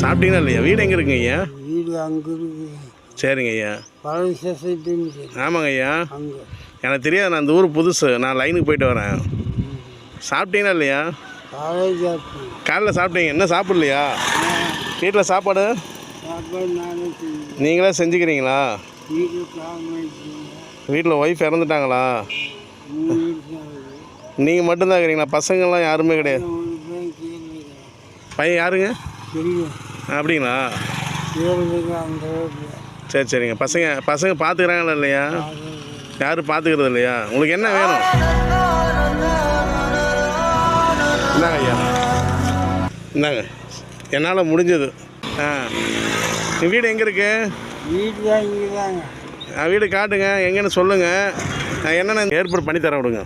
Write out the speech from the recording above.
சாப்பிட்டீங்களா இல்லையா? வீடு எங்கே இருக்குங்க ஐயா? வீடு அங்கே இருக்குது. சரிங்க ஐயா. பழைய சொசைட்டின்னு ஆமாங்க ஐயா. அங்கே. எனக்கு தெரியாது நான் இந்த ஊர் புதுசு. நான் லைனுக்கு போயிட்டு வரேன். சாப்பிட்டீங்களா இல்லையா? காலைல சாப்பிட்டீங்க. என்ன சாப்பிடலையா? வீட்டில் சாப்பாடு? நீங்களே செஞ்சுக்கிறீங்களா? வீட்டில் ஒய்ஃப் இறந்துட்டாங்களா? நீங்கள் மட்டும்தான் இருக்கிறீங்களா? பசங்கள்லாம் யாருமே கிடையாது. பையன் யாருங்க? அப்படிங்களா? சரி சரிங்க. பசங்க பசங்க பார்த்துக்கிறாங்களா இல்லையா? யாரும் பார்த்துக்கிறது இல்லையா? உங்களுக்கு என்ன வேணும்? இந்தாங்க ஐயா. இந்தாங்க. என்னால் முடிஞ்சது. ஆ. உங்கள் வீடு எங்கே இருக்கு? வீடு வீடு காட்டுங்க. எங்கன்னு சொல்லுங்கள் நான் என்னென்ன ஏற்பாடு பண்ணி தரேன் விடுங்க.